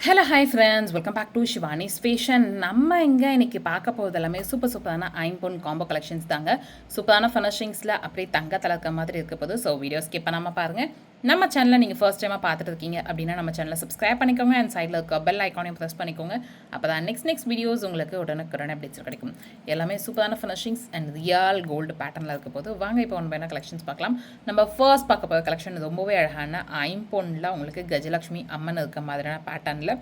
Hello hi friends welcome back to Shivani's fashion நம்ம இங்கே இன்றைக்கி பார்க்க போகிறது எல்லாமே சூப்பர் சூப்பரான ஐம்பொன் காம்போ கலெக்ஷன்ஸ் தாங்க. சூப்பரான ஃபர்னிஷிங்ஸில் அப்படியே தங்க தலக்க மாதிரி இருக்க போது ஸோ வீடியோ ஸ்கிப் பண்ணாமல் பாருங்கள் நம்ம சேனலை நீங்கள் ஃபர்ஸ்ட் டைமாக பார்த்துட்டு இருக்கீங்க அப்படின்னா நம்ம சேனலை சப்ஸ்கிரைப் பண்ணிக்கோங்க அண்ட் சைடில் இருக்க பெல் ஐக்கானையும் ப்ரெஸ் பண்ணிக்கோங்க. அப்போ தான் நெக்ஸ்ட் நெக்ஸ்ட் வீடியோஸ் உங்களுக்கு உடனுக்குடனே அப்டேட்ஸ் கிடைக்கும். எல்லாமே சூப்பரான ஃபினிஷிங்ஸ் அண்ட் ரியல் கோல்டு பேட்டர்னில் இருக்க போது வாங்க இப்போ ஒன்று வேணால் கலெக்ஷன்ஸ் பார்க்கலாம். நம்ம ஃபர்ஸ்ட் பார்க்க போகிற கலெக்ஷன் ரொம்பவே அழகான ஐம்பொன்னில் உங்களுக்கு கஜலக்ஷ்மி அம்மன் இருக்க மாதிரியான பேட்டர்னில்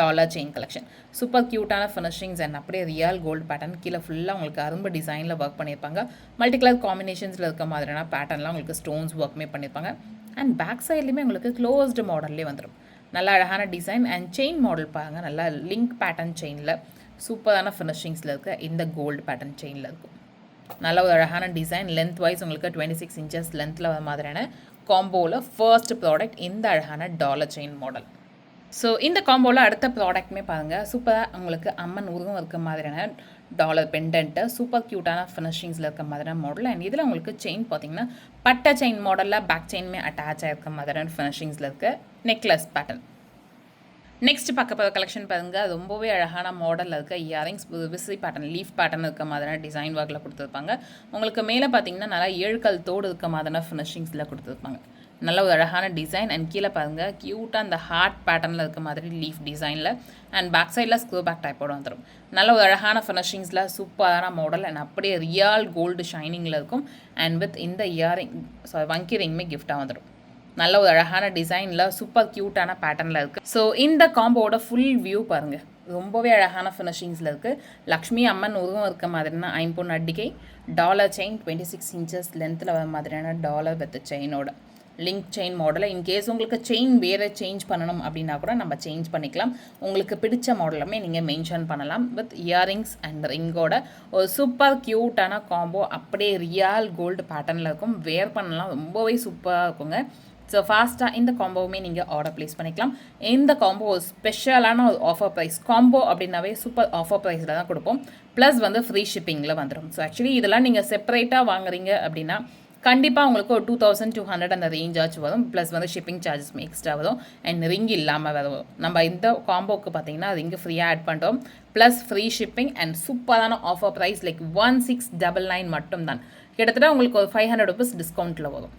டாலர் செயின் கலெக்ஷன் சூப்பர் க்யூட்டான ஃபினிஷிங்ஸ் அண்ட் அப்படியே ரியல் கோல்டு பேட்டர்ன் கீழே ஃபுல்லாக உங்களுக்கு அரும்பு டிசைனில் ஒர்க் பண்ணியிருப்பாங்க. மல்டி கலர் காம்பினேஷன்ஸில் இருக்க மாதிரியான பேட்டர்ன்லாம் உங்களுக்கு ஸ்டோன்ஸ் ஒர்க்குமே பண்ணியிருப்பாங்க. அண்ட் பேக் சைட்லேயுமே உங்களுக்கு க்ளோஸ்டு மாடல்லே வந்துடும் நல்லா அழகான டிசைன் அண்ட் செயின் மாடல் பாருங்கள் நல்லா லிங்க் பேட்டர்ன் செயினில் சூப்பரான ஃபினிஷிங்ஸில் இருக்க இந்த கோல்டு பேட்டர்ன் செயினில் இருக்கும். நல்ல ஒரு அழகான டிசைன் லென்த் வைஸ் உங்களுக்கு டுவெண்ட்டி சிக்ஸ் இன்ச்சஸ் லென்த்தில் வர மாதிரியான காம்போவில் ஃபர்ஸ்ட் ப்ராடக்ட் இந்த அழகான டாலர் செயின் மாடல் ஸோ இந்த காம்போவில் அடுத்த ப்ராடக்ட்டுமே பாருங்கள் சூப்பராக உங்களுக்கு அம்மன் உருவம் இருக்க மாதிரியான டாலர் பெண்டன்ட்டு சூப்பர் க்யூட்டான ஃபினிஷிங்ஸில் இருக்க மாதிரியான மாடல் அண்ட் இதில் உங்களுக்கு செயின் பார்த்தீங்கன்னா பட்டை செயின் மாடலில் பேக் செயின்மே அட்டாச் ஆகிருக்க மாதிரியான ஃபினிஷிங்ஸில் இருக்க நெக்லஸ் பேட்டர்ன் நெக்ஸ்ட் பார்க்க போகிற கலெக்ஷன் பாருங்கள் ரொம்பவே அழகான மாடலில் இருக்க இயரிங்ஸ் விசிறி பேட்டர்ன் லீஃப் பேட்டர்ன் இருக்க மாதிரியான டிசைன் ஒர்க்கில் கொடுத்துருப்பாங்க. உங்களுக்கு மேலே பார்த்தீங்கன்னா நல்லா ஏழுக்கல் தோடு இருக்க மாதிரியான ஃபினிஷிங்ஸில் கொடுத்துருப்பாங்க. நல்ல ஒரு அழகான டிசைன் அண்ட் கீழே பாருங்கள் க்யூட்டாக அந்த ஹார்ட் பேட்டர்னில் இருக்க மாதிரி லீஃப் டிசைனில் அண்ட் பேக் சைடில் ஸ்க்ரூ பேக் டைப்போட வந்துடும் நல்ல ஒரு அழகான ஃபினிஷிங்ஸில் சூப்பரான மாடல் அண்ட் அப்படியே ரியல் கோல்டு ஷைனிங்கில் இருக்கும். அண்ட் வித் இந்த இயரிங் சாரி வங்கி ரிங்குமே கிஃப்டாக வந்துடும் நல்ல ஒரு அழகான டிசைனில் சூப்பர் க்யூட்டான பேட்டர்னில் இருக்குது ஸோ இந்த காம்போவோட ஃபுல் வியூ பாருங்கள் ரொம்பவே அழகான ஃபினிஷிங்ஸில் இருக்குது லக்ஷ்மி அம்மன் உருவம் இருக்க மாதிரியான ஐம்பொன் அடிக்கை dollar chain twenty six inches லென்த்தில் வர மாதிரியான டாலர் வித் செயினோட லிங்க் செயின் மாடலில் இன்கேஸ் உங்களுக்கு செயின் வேறு சேஞ்ச் பண்ணணும் அப்படின்னா கூட நம்ம சேஞ்ச் பண்ணிக்கலாம். உங்களுக்கு பிடிச்ச மாடலுமே நீங்கள் மென்ஷன் பண்ணலாம் வித் இயரிங்ஸ் அண்ட் ரிங்கோட ஒரு சூப்பர் க்யூட்டான காம்போ அப்படியே ரியல் கோல்டு பேட்டர்னில் இருக்கும். வேர் பண்ணலாம் ரொம்பவே சூப்பராக இருக்குங்க. ஸோ ஃபாஸ்ட்டாக இந்த காம்போவுமே நீங்கள் ஆர்டர் ப்ளேஸ் பண்ணிக்கலாம். இந்த காம்போ ஒரு ஸ்பெஷலான ஒரு ஆஃபர் ப்ரைஸ் காம்போ அப்படின்னாவே சூப்பர் ஆஃபர் ப்ரைஸில் தான் கொடுப்போம். ப்ளஸ் வந்து ஃப்ரீ ஷிப்பிங்கில் வந்துடும் ஸோ ஆக்சுவலி இதெல்லாம் நீங்கள் செப்பரேட்டாக வாங்குறீங்க அப்படின்னா கண்டிப்பாக உங்களுக்கு ஒரு டூ தௌசண்ட் டூ ஹண்ட்ரட் அந்த ரேஞ்ச் ஆச்சு வரும். ப்ளஸ் வந்து ஷிப்பிங் சார்ஜஸ் எக்ஸ்ட்ரா வரும். அண்ட் ரிங் இல்லாமல் வரும். நம்ம இந்த காம்போக்கு பார்த்தீங்கன்னா ரிங்கு ஃப்ரீயாக ஆட் பண்ணுறோம் ப்ளஸ் ஃப்ரீ ஷிப்பிங் அண்ட் சூப்பரான offer price like one six double nine மட்டும்தான். கிட்டத்தட்ட உங்களுக்கு ஒரு ஃபைவ் ஹண்ட்ரட் ருபீஸ் டிஸ்கவுண்ட்டில் வரும்.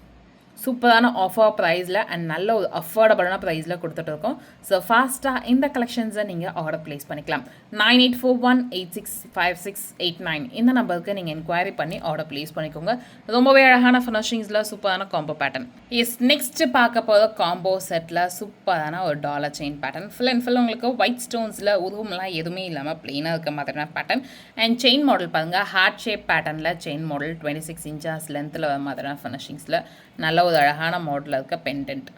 சூப்பரான ஆஃபர் ப்ரைஸில் அண்ட் நல்ல ஒரு அஃபோர்டபுளான ப்ரைஸில் கொடுத்துட்டு இருக்கோம் ஸோ ஃபாஸ்ட்டாக இந்த கலெக்ஷன்ஸை நீங்கள் ஆர்டர் ப்ளேஸ் பண்ணிக்கலாம். Nine eight four one eight six five six eight nine இந்த நம்பருக்கு நீங்கள் என்கொயரி பண்ணி ஆர்டர் ப்ளேஸ் பண்ணிக்கோங்க. ரொம்பவே அழகான ஃபினிஷிங்ஸில் சூப்பரான காம்போ பேட்டர்ன் எஸ் நெக்ஸ்ட் பார்க்க போகிற காம்போ செட்டில் சூப்பரான ஒரு dollar chain pattern full and full உங்களுக்கு ஒயிட் ஸ்டோன்ஸில் உருவம்லாம் எதுவுமே இல்லாமல் ப்ளெயினாக இருக்க மாதிரியான பேட்டர்ன் அண்ட் செயின் மாடல் பாருங்கள் ஹார்ட் ஷேப் பேட்டர்னில் chain model twenty six inches லென்த்தில் வர மாதிரியான ஃபினிஷிங்ஸில் நல்ல ஒரு அழகான மாடலில் இருக்க பெண்டன்ட்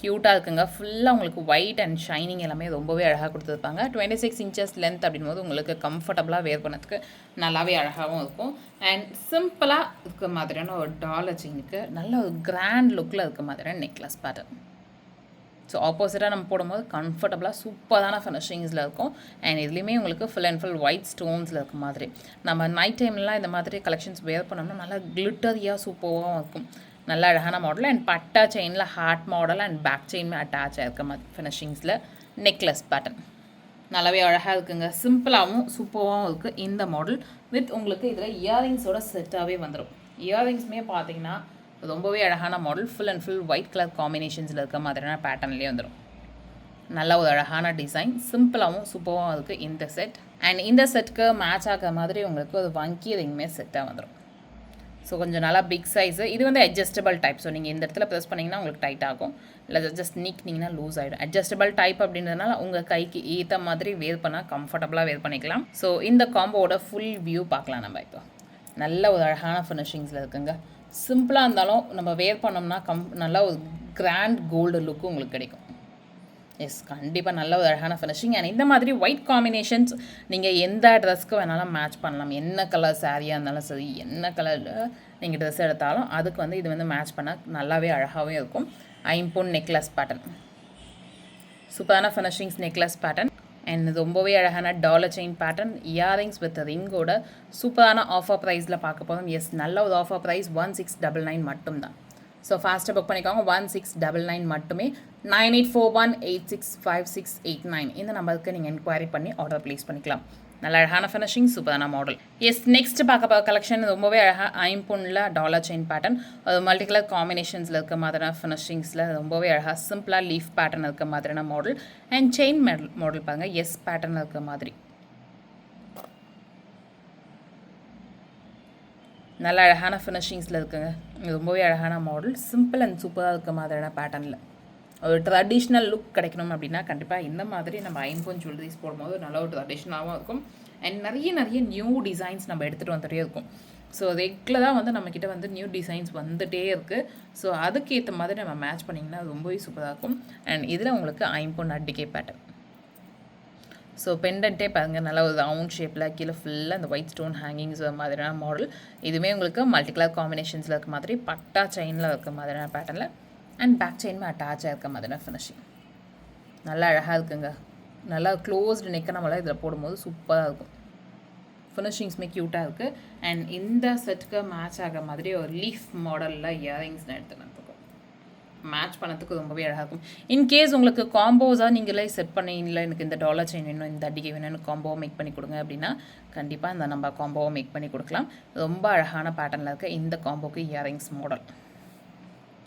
க்யூட்டாக இருக்குங்க. ஃபுல்லாக உங்களுக்கு ஒயிட் அண்ட் ஷைனிங் எல்லாமே ரொம்பவே அழகாக கொடுத்துருப்பாங்க. டுவெண்ட்டி சிக்ஸ் இன்ச்சஸ் லென்த் அப்படின்போது உங்களுக்கு கம்ஃபர்டபுளாக வேர் பண்ணதுக்கு நல்லாவே அழகாகவும் இருக்கும். அண்ட் சிம்பிளாக இருக்க மாதிரியான ஒரு டாலர் செயினுக்கு நல்ல ஒரு கிராண்ட் லுக்கில் இருக்க மாதிரியான நெக்லஸ் பேட்டர்ன் ஸோ ஆப்போசிட்டாக நம்ம போடும்போது கம்ஃபர்டபுளாக சூப்பரான ஃபினிஷிங்ஸில் இருக்கும். அண்ட் இதுலேயுமே உங்களுக்கு ஃபுல் அண்ட் ஃபுல் ஒயிட் ஸ்டோன்ஸில் இருக்க மாதிரி. நம்ம நைட் டைம்லாம் இந்த மாதிரி கலெக்ஷன்ஸ் வேர் பண்ணோம்னா நல்லா கிளிட்டரியாக சூப்பராகவும் இருக்கும். நல்ல அழகான மாடல் அண்ட் பட்டா செயினில் heart model and back chain attach ஆகிருக்க மாதிரி ஃபினிஷிங்ஸில் நெக்லஸ் பேட்டர்ன் நல்லாவே அழகாக இருக்குங்க. சிம்பிளாகவும் சூப்பராகவும் இருக்குது இந்த மாடல் வித் உங்களுக்கு இதில் இயரிங்ஸோட செட்டாகவே வந்துடும் இயரிங்ஸுமே பார்த்தீங்கன்னா ரொம்பவே அழகான model full and full white colour காம்பினேஷன்ஸில் இருக்க மாதிரியான பேட்டர்ன்லேயே வந்துடும் நல்ல ஒரு அழகான டிசைன் சிம்பிளாகவும் சூப்பராகவும் இருக்குது இந்த செட் அண்ட் இந்த செட்டுக்கு மேட்ச் ஆகிற மாதிரி உங்களுக்கு ஒரு வங்கி ரிங்குமே செட்டாக வந்துடும் ஸோ கொஞ்சம் நல்லா பிக் சைஸு இது வந்து அட்ஜஸ்டபிள் டைப் ஸோ நீங்கள் இந்த இடத்துல ப்ரெஸ் பண்ணிங்கன்னா உங்களுக்கு டைட் ஆகும். இல்லை ஜஸ்ட் நீக்கினீங்கன்னா லூஸ் ஆகிடும் அட்ஜஸ்டபிள் டைப் அப்படின்றதுனால உங்கள் கைக்கு ஏற்ற மாதிரி வேர் பண்ணால் கம்ஃபர்டபுளாக வேர் பண்ணிக்கலாம். ஸோ இந்த காம்போவோட ஃபுல் வியூ பார்க்கலாம் நம்ம இப்போ. நல்ல ஒரு அழகான ஃபினிஷிங்ஸில் இருக்குங்க. சிம்பிளாக இருந்தாலும் நம்ம வேர் பண்ணோம்னா கம் நல்லா ஒரு கிராண்ட் கோல்டு லுக்கு உங்களுக்கு கிடைக்கும். எஸ் கண்டிப்பாக நல்ல ஒரு அழகான ஃபினிஷிங் அண்ட் இந்த மாதிரி ஒயிட் காம்பினேஷன்ஸ் நீங்கள் எந்த ட்ரெஸ்க்கு வேணாலும் மேட்ச் பண்ணலாம். என்ன கலர் சாரியாக இருந்தாலும் சரி என்ன கலரில் நீங்கள் ட்ரெஸ் எடுத்தாலும் அதுக்கு வந்து இது வந்து மேட்ச் பண்ணால் நல்லாவே அழகாகவே இருக்கும். ஐம்பொன் நெக்லஸ் பேட்டர்ன் சூப்பரான ஃபினிஷிங்ஸ் நெக்லஸ் பேட்டர்ன் அண்ட் ரொம்பவே அழகான dollar chain pattern earrings with ரிங்கோட சூப்பரான ஆஃபர் ப்ரைஸில் பார்க்க போதும் எஸ் நல்ல ஒரு offer price one six double nine மட்டும்தான். ஸோ ஃபாஸ்ட்டாக புக் பண்ணிக்கோங்க. ஒன் சிக்ஸ் டபுள் நைன் மட்டுமே. Nine eight four one eight six five six eight nine இந்த நம்பருக்கு நீங்கள் என்கொயரி பண்ணி ஆர்டர் ப்ளேஸ் பண்ணிக்கலாம். நல்ல அழகான ஃபினிஷிங் சூப்பரான மாடல் எஸ் நெக்ஸ்ட் பார்க்க போகிற கலெக்ஷன் ரொம்பவே அழகாக ஐம்பொன்னில் டாலர் செயின் பேட்டர்ன் அது மல்டி கலர் காம்பினேஷன்ஸில் இருக்க மாதிரியான ஃபினிஷிங்ஸில் ரொம்பவே அழகாக சிம்பிளாக லீஃப் பேட்டர்ன் இருக்க மாதிரியான model and chain model model பாருங்கள் எஸ் பேட்டர்ன் இருக்க மாதிரி. நல்ல அழகான ஃபினிஷிங்ஸில் இருக்குங்க. இது ரொம்பவே அழகான மாடல் சிம்பிள் அண்ட் சூப்பராக இருக்க மாதிரியான பேட்டர்னில் ஒரு ட்ரெடிஷ்னல் லுக் கிடைக்கணும் அப்படின்னா கண்டிப்பாக இந்த மாதிரி நம்ம ஐம்பொன் ஜுவல்லரிஸ் போடும்போது நல்ல ஒரு ட்ரெடிஷ்னலாகவும் இருக்கும். அண்ட் நிறைய நிறைய நியூ டிசைன்ஸ் நம்ம எடுத்துகிட்டு வந்துட்டே இருக்கும். ஸோ ரெகுலராக வந்து நம்மக்கிட்ட வந்து நியூ டிசைன்ஸ் வந்துகிட்டே இருக்குது ஸோ அதுக்கேற்ற மாதிரி நம்ம மேட்ச் பண்ணிங்கன்னா ரொம்பவே சூப்பராக இருக்கும். அண்ட் இதில் உங்களுக்கு ஐம்பொன் அட்டிகே பேட்டர்ன் ஸோ பெண்டன்ட்டே பாருங்கள் நல்லா ஒரு ரவுண்ட் ஷேப்பில் கீழே ஃபுல்லாக அந்த ஒயிட் ஸ்டோன் ஹேங்கிங்ஸ் மாதிரியான மாடல் இதுவுமே உங்களுக்கு மல்டி கலர் காம்பினேஷன்ஸில் இருக்க மாதிரி பட்டா செயினில் இருக்க மாதிரியான பேட்டர்னில் அண்ட் பேக் செயினுமே அட்டாச்சாக இருக்க மாதிரியான ஃபினிஷிங் நல்லா அழகாக இருக்குங்க. நல்லா க்ளோஸ்டு நெக்க நம்மளால் இதில் போடும்போது சூப்பராக இருக்கும். ஃபினிஷிங்ஸுமே க்யூட்டாக இருக்குது அண்ட் இந்த செட்டுக்கு மேட்ச் ஆகிற மாதிரி ஒரு லீஃப் மாடலில் இயரிங்ஸ் நான் எடுத்துனதுக்கும் மேட்ச் பண்ணதுக்கு ரொம்பவே அழகாக இருக்கும். இன்கேஸ் உங்களுக்கு காம்போஸாக நீங்களே செட் பண்ணி இல்லை எனக்கு இந்த டாலர் செயின் வேணும் இந்த அடிக்கை வேணும்னு காம்போவை மேக் பண்ணி கொடுங்க அப்படின்னா கண்டிப்பாக இந்த நம்ம காம்போவை மேக் பண்ணி கொடுக்கலாம். ரொம்ப அழகான பேட்டர்னில் இருக்க இந்த காம்போக்கு இயரிங்ஸ் மாடல்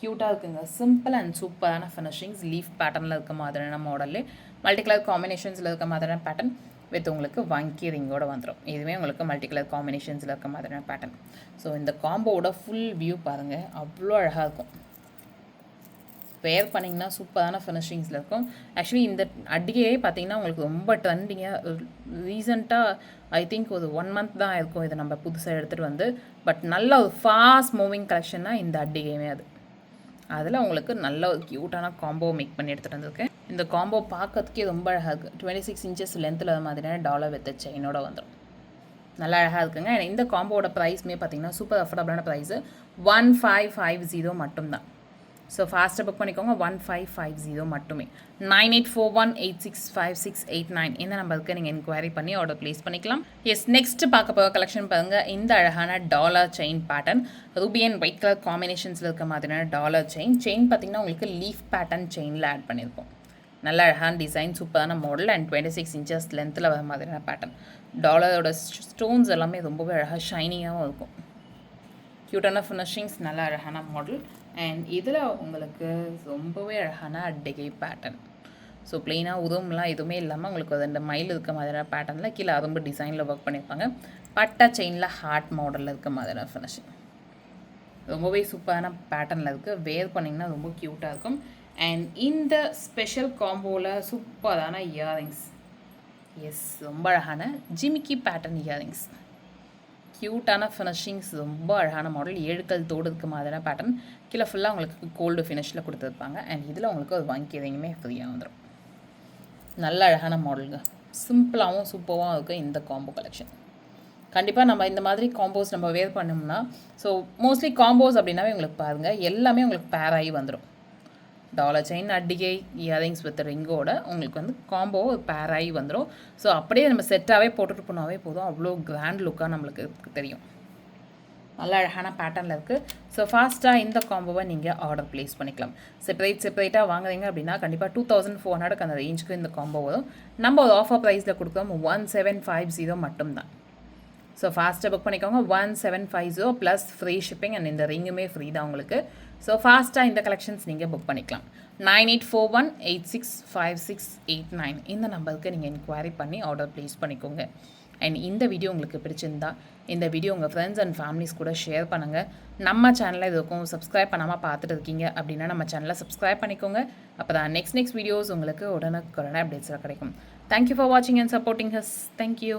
க்யூட்டாக இருக்குங்க. சிம்பிள் அண்ட் சூப்பரான ஃபினிஷிங்ஸ் லீஃப் பேட்டர்னில் இருக்க மாதிரியான மாடல்லே மல்டி கலர் காம்பினேஷன்ஸில் இருக்க மாதிரியான பேட்டர்ன் வித் உங்களுக்கு வங்கி ரிங்கோட வந்துடும் இதுவே உங்களுக்கு மல்டி கலர் காம்பினேஷன்ஸில் இருக்க மாதிரியான பேட்டர்ன் ஸோ இந்த காம்போவோட ஃபுல் வியூ பாருங்கள் அவ்வளோ அழகாக இருக்கும். வேர் பண்ணிங்கன்னா சூப்பரான ஃபினிஷிங்ஸில் இருக்கும். ஆக்சுவலி இந்த அடிகையே பார்த்தீங்கன்னா உங்களுக்கு ரொம்ப ட்ரெண்டிங்காக ரீசெண்டாக ஐ திங்க் ஒரு ஒன் மந்த் தான் இருக்கும் இதை நம்ம புதுசாக எடுத்துகிட்டு வந்து. பட் நல்ல ஒரு ஃபாஸ்ட் மூவிங் கலெக்ஷன்னா இந்த அடிகையுமே அது. அதில் உங்களுக்கு நல்ல ஒரு க்யூட்டான காம்போ மேக் பண்ணி எடுத்துகிட்டு வந்திருக்கேன். இந்த காம்போ பார்க்கறதுக்கே ரொம்ப அழகாக இருக்குது டுவெண்ட்டி சிக்ஸ் இன்ச்சஸ் லென்த்தில் மாதிரியான டாலர் வித் செயினோட வந்துடும் நல்லா அழகாக இருக்குங்க. இந்த காம்போவோட ப்ரைஸ்மே பார்த்தீங்கன்னா super அஃபோர்டபுளான price one five five zero மட்டும்தான். ஸோ ஃபாஸ்ட்டாக புக் பண்ணிக்கோங்க. ஒன் ஃபைவ் ஃபைவ் ஜீரோ மட்டுமே. Nine eight four one eight six five six eight nine இந்த நம்பருக்கு நீங்கள் என்கொயரி பண்ணி ஆர்டர் ப்ளேஸ் பண்ணிக்கலாம். எஸ் நெக்ஸ்ட் பார்க்க போகிற கலெக்ஷன் பாருங்கள் இந்த அழகான dollar chain pattern ruby and white colour காம்பினேஷன்ஸில் இருக்க மாதிரியான டாலர் செயின் செயின் பார்த்தீங்கன்னா உங்களுக்கு லீஃப் பேட்டர்ன் செயினில் ஆட் பண்ணியிருப்போம் நல்ல அழகான டிசைன் சூப்பரான model and twenty six inches லென்த்தில் வர மாதிரியான பேட்டர்ன் டாலரோட ஸ்டோன்ஸ் எல்லாமே ரொம்பவே அழகாக ஷைனிங்காகவும் இருக்கும். க்யூட்டான ஃபினிஷிங்ஸ் நல்ல அழகான மாடல் அண்ட் இதில் உங்களுக்கு ரொம்பவே அழகான அட்டிகை பேட்டர்ன் ஸோ ப்ளெயினாக உதவும்லாம் எதுவுமே இல்லாமல் உங்களுக்கு அந்த மயில் இருக்க மாதிரியான பேட்டர்னில் கீழே அரும்பு டிசைனில் ஒர்க் பண்ணியிருப்பாங்க. பட்டா செயினில் ஹார்ட் மாடலில் இருக்க மாதிரியான ஃபினிஷிங் ரொம்பவே சூப்பரான பேட்டர்னில் இருக்குது வேர் பண்ணிங்கன்னா ரொம்ப க்யூட்டாக இருக்கும். அண்ட் இந்த ஸ்பெஷல் காம்போவில் சூப்பரான இயரிங்ஸ் எஸ் ரொம்ப அழகான ஜிமிக்கி பேட்டர்ன் இயரிங்ஸ் க்யூட்டான ஃபினிஷிங்ஸ் ரொம்ப அழகான மாடல் ஏழுக்கல் தோடு மாதிரியான பேட்டர்ன் கீழே ஃபுல்லாக உங்களுக்கு கோல்டு ஃபினிஷில் கொடுத்துருப்பாங்க. அண்ட் இதில் உங்களுக்கு ஒரு வாங்கி எதையுமே ஃப்ரீயாக வந்துடும் நல்ல அழகான மாடலுங்க சிம்பிளாகவும் சூப்பராகவும் இருக்கும் இந்த காம்போ கலெக்ஷன் கண்டிப்பாக நம்ம இந்த மாதிரி காம்போஸ் நம்ம வேர் பண்ணோம்னா ஸோ மோஸ்ட்லி காம்போஸ் அப்படின்னாவே உங்களுக்கு பாருங்கள் எல்லாமே உங்களுக்கு பேராகி வந்துடும் டாலர் செயின் அடிகை இயரிங்ஸ் வித் ரிங்கோட உங்களுக்கு வந்து காம்போ பேராகி வந்துடும் ஸோ அப்படியே நம்ம செட்டாகவே போட்டுட்டு போனாவே போதும். அவ்வளோ கிராண்ட் லுக்காக நம்மளுக்கு தெரியும். நல்ல அழகான பேட்டர்னில் இருக்குது ஸோ ஃபாஸ்ட்டாக இந்த காம்போவை நீங்கள் ஆர்டர் ப்ளேஸ் பண்ணிக்கலாம். செப்பரேட் செப்பரேட்டாக வாங்குறீங்க அப்படின்னா கண்டிப்பாக டூ தௌசண்ட் ஃபோர் ஹண்ட்ரட் அந்த ரேஞ்சுக்கு இந்த காம்போ வரும். நம்ம ஒரு ஆஃபர் ப்ரைஸில் கொடுக்குறோம் ஒன் செவன் ஃபைவ் ஜீரோ மட்டும்தான். ஸோ ஃபாஸ்ட்டாக புக் பண்ணிக்கோங்க. One seven five zero plus free shipping and இந்த ரிங்குமே ஃப்ரீ தான் உங்களுக்கு. ஸோ ஃபாஸ்ட்டாக இந்த கலெக்ஷன்ஸ் நீங்கள் புக் பண்ணிக்கலாம். Nine eight four one eight six five six eight nine இந்த நம்பருக்கு நீங்கள் என்கொயரி பண்ணி ஆர்டர் ப்ளேஸ் பண்ணிக்கோங்க. அண்ட் இந்த வீடியோ உங்களுக்கு பிடிச்சிருந்தா இந்த வீடியோ உங்கள் ஃப்ரெண்ட்ஸ் அண்ட் ஃபேமிலிஸ் கூட ஷேர் பண்ணுங்கள் நம்ம சேனலில் இதுக்கும் சப்ஸ்கிரைப் பண்ணாமல் பார்த்துட்டு இருக்கீங்க அப்படின்னா நம்ம சேனலை சப்ஸ்கிரைப் பண்ணிக்கோங்க. அப்போ தான் நெக்ஸ்ட் நெக்ஸ்ட் வீடியோஸ் உங்களுக்கு உடனுக்குடனே அப்டேட்ஸில் கிடைக்கும். தேங்க்யூ ஃபார் வாட்சிங் and supporting us thank you